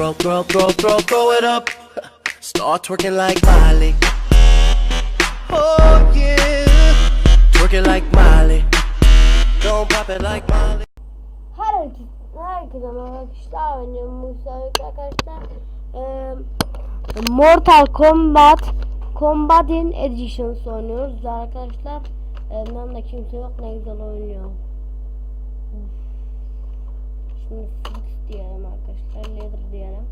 Throw, throw, throw, throw, throw it up. Start twerking like Miley. Oh yeah. Twerking like Miley. Don't pop it like Miley. Herkese, herkese merhaba arkadaşlar. Benim Musa arkadaşlar. Eee, Mortal Kombat Combatin Editions oynuyoruz arkadaşlar. Eee, yanımda kimse yok ne güzel oynuyor. Şimdi diyelim arkadaşlar. Leather diyelim.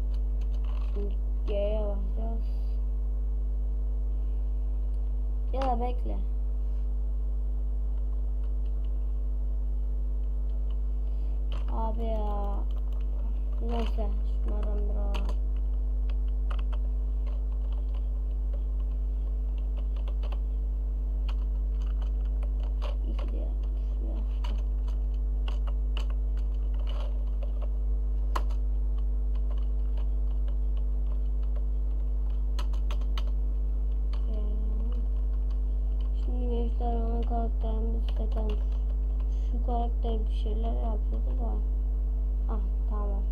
Şimdi G'ye basacağız. Ya da bekle. Abi ya. Neyse şunlardan biraz. İki de şunu yaptım. Şimdi gençler ana karakterimiz zaten şu karakter bir şeyler yapıyordu da. Ah tamam.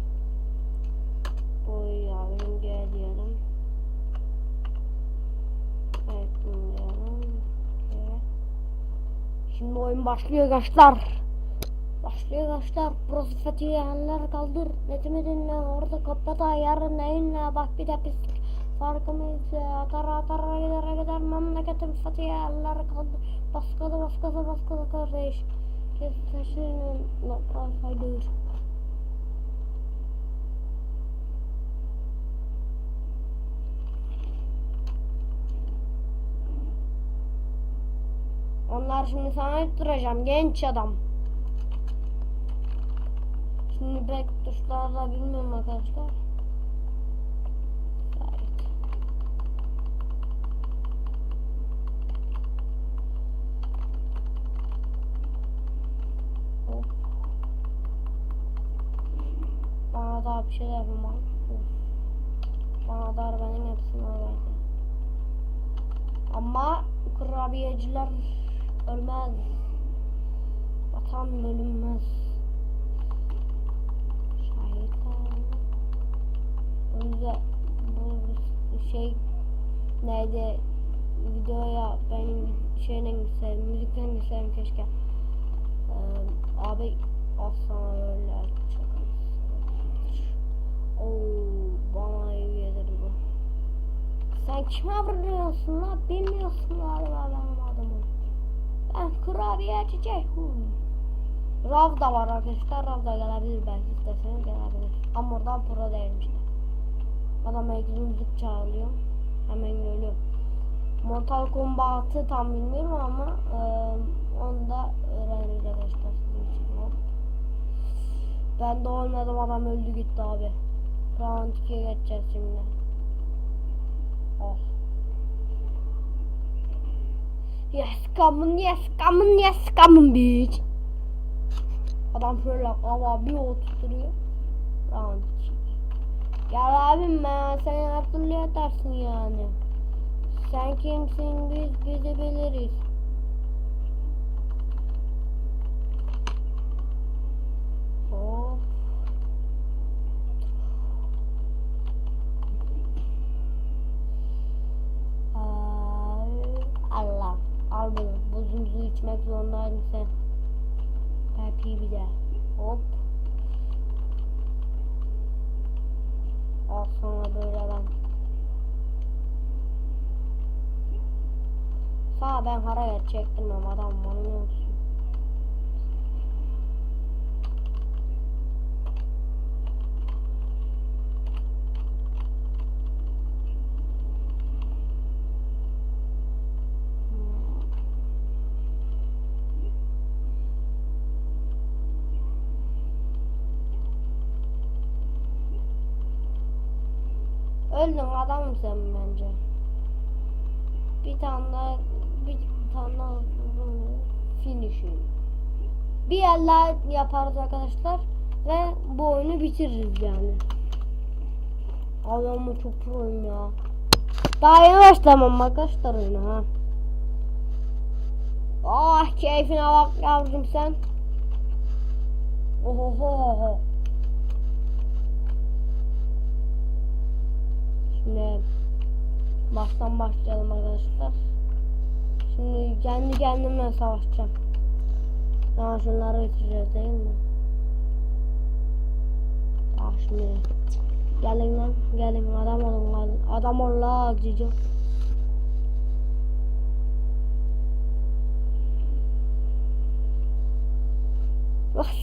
Boy yavrum gel diyelim. Evet bunu. Evet. Şimdi oyun başlıyor arkadaşlar. Başlıyor arkadaşlar. Burası Fethiye yerler kaldır. Netimi dinle orada kapata yarın neyinle bak bir de pislik. Farkımız atar atar gider gider memleketim Fethiye yerler kaldır. Baskıda baskıda baskıda kardeş. Kes taşının nokta faydır. Onlar şimdi sana ettireceğim genç adam. Şimdi back tuşlarla bilmiyorum arkadaşlar. Daha bir şey yapamam. Bana da benim hepsini verdi. Ama kurabiyeciler ölmez. Vatan bölünmez. Şahitler. Önce bu şey neydi videoya benim şeyle gitseydim, müzikle gitseydim keşke. Ee, abi aslan öyle Oo, bana iyi gelir bu. Sen kime vuruyorsun lan? Bilmiyorsun galiba benim adamım. Ben kurabiye çiçek. Rav da var arkadaşlar. Rav da gelebilir belki isterseniz gelebilir. Ama oradan pro değilmiş. Adam müzik çağırıyor. Hemen geliyor. Mortal Kombat'ı tam bilmiyorum ama e, onu da öğreniriz arkadaşlar. Ben de oynadım adam öldü gitti abi. Round 2'ye geçeceğiz şimdi. Oh. Yes, come on, yes, come on, yes, come on, bitch. Adam şöyle hava bir oturtuyor. Round 2. Gel abim ben seni hatırlayarsın yani. Sen kimsin biz bizi biliriz. Hop. Ay, Allah. Al bunu. Buzumuzu içmek zorundaydın sen. Pepi bir de. Hop. Al sana böyle ben. Sağ ben haraya çektirmem adam manıyor Öldün adamım sen bence. Bir tane daha bir tane daha finishing. Bir yerler yaparız arkadaşlar ve bu oyunu bitiririz yani. Adamı çok proyum ya. Daha yeni başlamam arkadaşlar oyuna ha. Ah keyfine bak yavrum sen. Oho. Şimdi baştan başlayalım arkadaşlar. Şimdi kendi kendimle savaşacağım. Tamam şunları bitireceğiz değil mi? Bak şimdi. Gelin lan gelin adam olun. Adam ol la cici.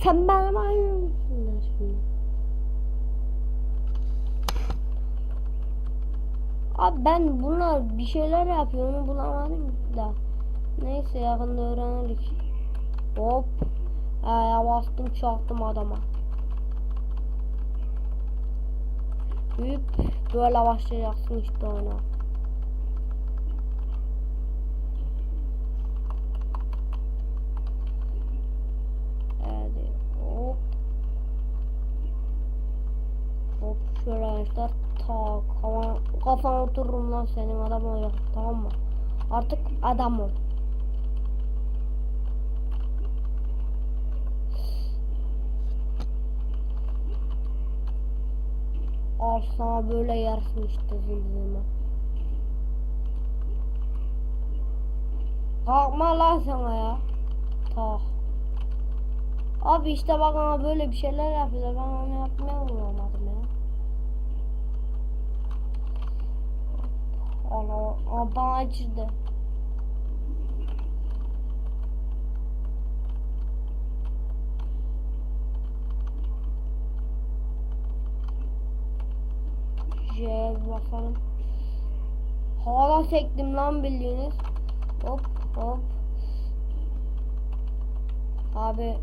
Sen aynımsın da şimdi. Abi ben bunlar bir şeyler yapıyor onu bulamadım da. Neyse yakında öğreniriz. Hop. Ee, bastım çarptım adama. Hüp. Böyle başlayacaksın işte ona. Hadi. Hop. Hop şöyle arkadaşlar tak kafana otururum lan senin adam ol tamam mı? Artık adam ol. Al sana böyle yersin işte zilzime. Kalkma lan sana ya. Tak. Abi işte bak ama böyle bir şeyler yapıyorlar. Ben onu yapmaya bulamadım ya. Allah Allah bana acıdı. J'ye basalım. Havada sektim lan bildiğiniz. Hop hop. Abi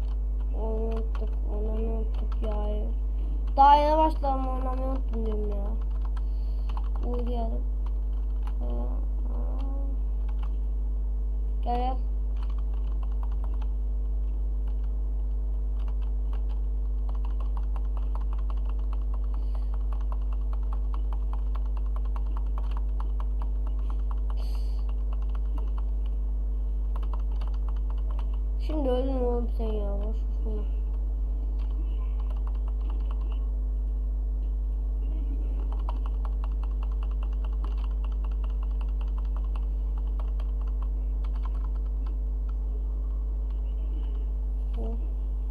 onu unuttuk, onu unuttuk ya. Daha yeni başladım oynamayı unuttum diyorum ya. Uyuyalım. Gel gel. Şimdi öldün oğlum sen ya. Boş şunu.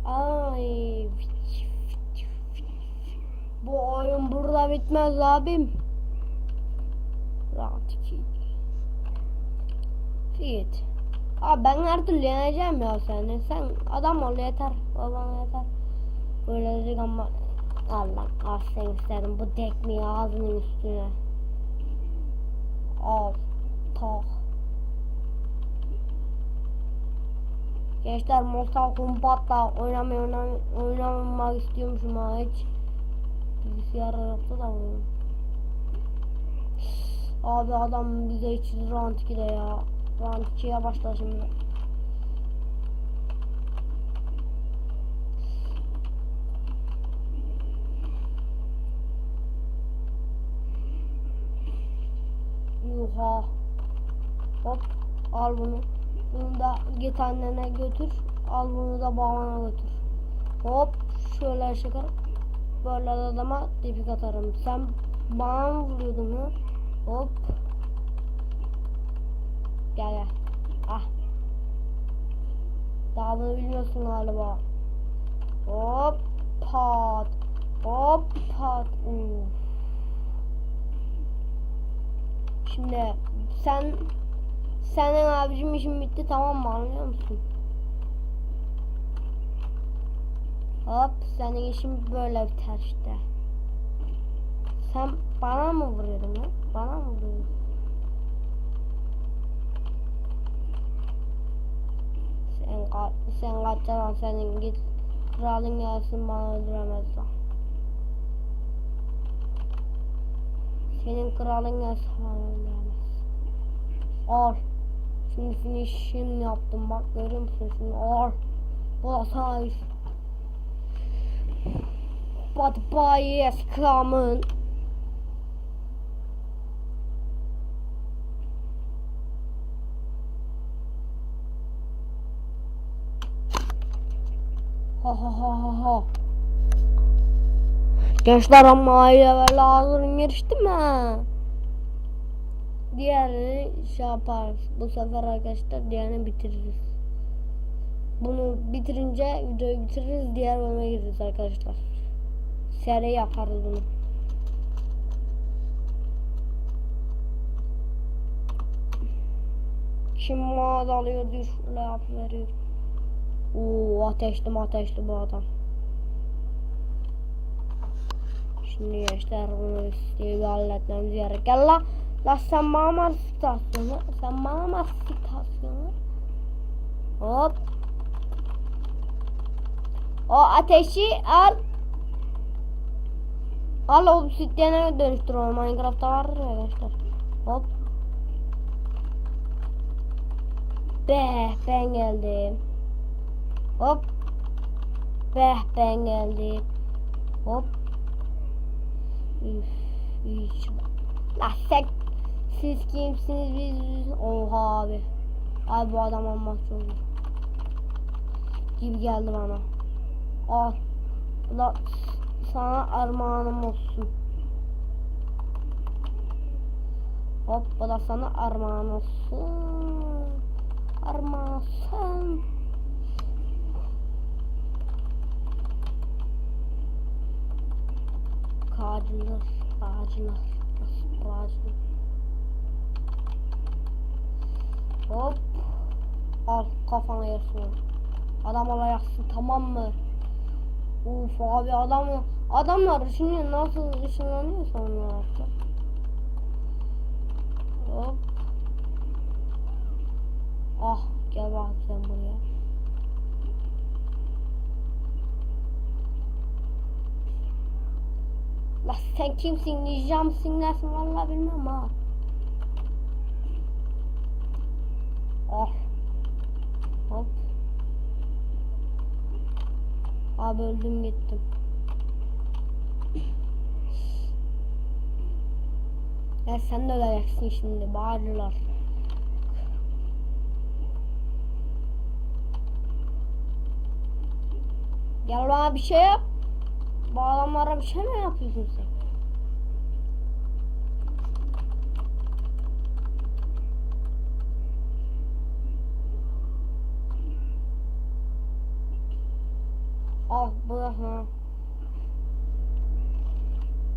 Ay. Bu oyun bitmez abim. Rahat iki. Fit. Abi ben her türlü yeneceğim ya seni. Sen adam ol yeter. Babana yeter. Böyle dedik ama Allah ah sen istedim bu tekmeyi ağzının üstüne. Al. Tak. Gençler Mortal Kombat'la oynamayı oynam oynamak istiyormuşum ha hiç. Bilgisayar yoktu da bunu. Abi adam bize hiç round 2'de ya. Round 2'ye başla şimdi. Yuha. Hop al bunu. Bunu da git annene götür. Al bunu da babana götür. Hop şöyle çıkar. Böyle adama dipik atarım. Sen bana mı vuruyordun ha? Hop. Gel gel. Ah. Daha bunu bilmiyorsun galiba. Hop pat. Hop pat. Uf. Şimdi sen senin abicim işin bitti tamam mı anlıyor musun? Hop senin işin böyle biter işte. Sen bana mı vuruyordun lan? Bana mı vuruyordun? Sen ka sen kaçacaksın senin git kralın gelsin bana öldüremez. Senin kralın gelsin bana öldüremez. Al. Şimdi finish'im yaptım bak görüyor musun şimdi al. Bu da sana. But boy is coming. Ha ha ha ha ha. Gençler ama aile ve lazırın geçti mi? diğerini şey yaparız. Bu sefer arkadaşlar diğerini bitiririz. Bunu bitirince videoyu bitiririz. Diğer bölüme gireriz arkadaşlar. Seri yaparız. Kim mağaza alıyor şöyle yap veriyor. Oo ateşli ateşli bu adam. Şimdi gençler bunu isteği halletmemiz gerek. Gel la. La sen bana Mars istasyonu. Sen bana Mars istasyonu. Hop. O ateşi al. Al obsidiyene dönüştür o Minecraft'ta vardır ya arkadaşlar. Hop. Be ben geldim. Hop. Be ben geldim. Hop. Üf, üf. La sen siz kimsiniz biz, oha abi. Abi bu adam olmak çok. Gibi geldi bana. Al. La sana armağanım olsun. Hop bu da sana armağan olsun. Armağan olsun. Kağcılar, ağacılar, ağacılar. Hop. Al kafana yersin. Adam olacaksın tamam mı? Uf abi adam adamlar şimdi nasıl ışınlanıyorsa onlar artık. Hop. Ah gel bak sen buraya. La sen kimsin? Ninja mısın nesin? Vallahi bilmem ha. Ah. Hop. Abi öldüm gittim. Ya sen de öleceksin şimdi bağırırlar. Gel bana bir şey yap. Bu adamlara bir şey mi yapıyorsun sen? Al bu da ha.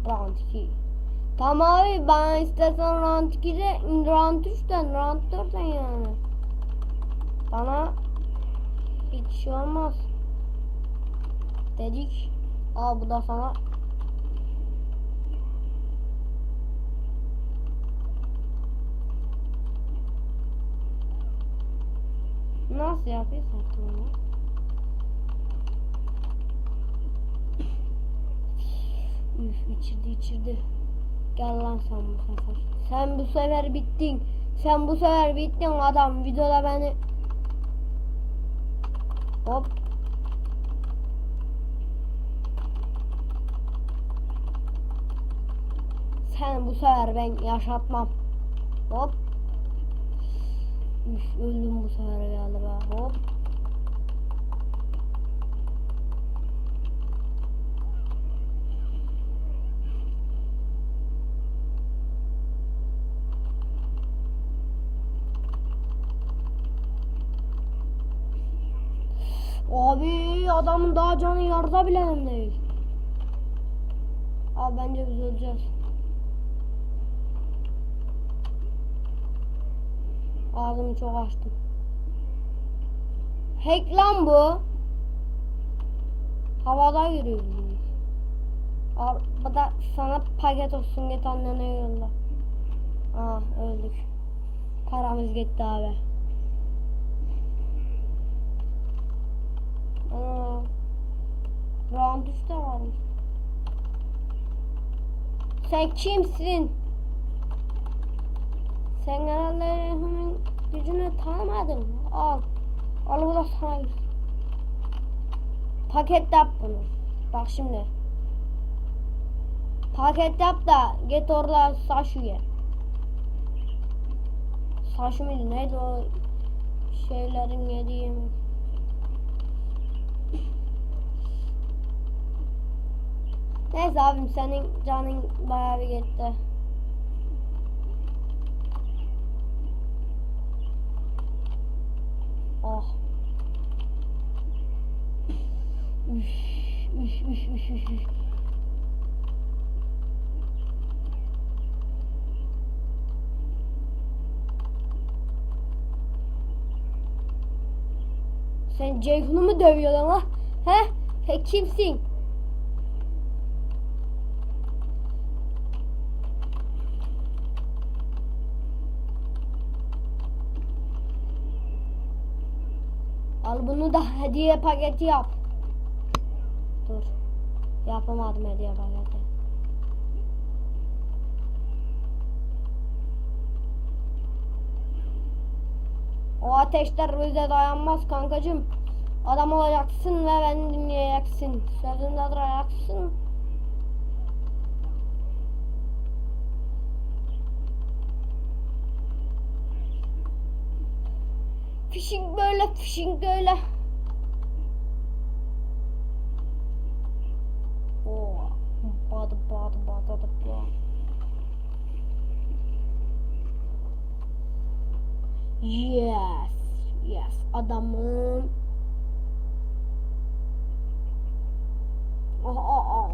Round 2. Tamam abi ben istersen round 2'de round 3'ten round 4'ten yani. Bana hiç şey olmaz. Dedik. Al bu da sana. Nasıl yapıyorsun bunu? Üf içirdi içirdi. Gel lan sen bu sefer. Sen bu sefer bittin. Sen bu sefer bittin adam. Videoda beni Hop. Sen bu sefer ben yaşatmam. Hop. Üf, öldüm bu sefer galiba. Hop. Abi adamın daha canı yarıda bile değil. Abi bence biz öleceğiz. Ağzımı çok açtım. Hack lan bu. Havada yürüyor. Al, bu da sana paket olsun git annene yolla. Aa öldük. Paramız gitti abi. Aa, round 3'te varmış. Sen kimsin? Sen hemen gücünü tanımadın. Al. Al bu da sana gitsin. Paket yap bunu. Bak şimdi. Paket yap da git orada saşu ye. Saşu muydu neydi o şeylerin yediği yemek? Neyse abim senin canın bayağı bir gitti. Oh. Üf, üf, üf, üf, üf. Sen Ceyhun'u mu dövüyorsun ama? He? He kimsin? Al bunu da hediye paketi yap. Dur. Yapamadım hediye paketi. O ateşler bize dayanmaz kankacım. Adam olacaksın ve beni dinleyeceksin. Sözünde duracaksın. Fishing böyle, fishing böyle. Oo, badı badı badı badı. Yes, yes, adamım. Oh, oh, oh.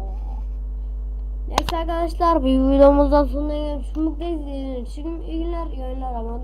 Neyse arkadaşlar bir videomuzdan sonuna gelmiş. Mutlu izlediğiniz için iyi günler, iyi günler ama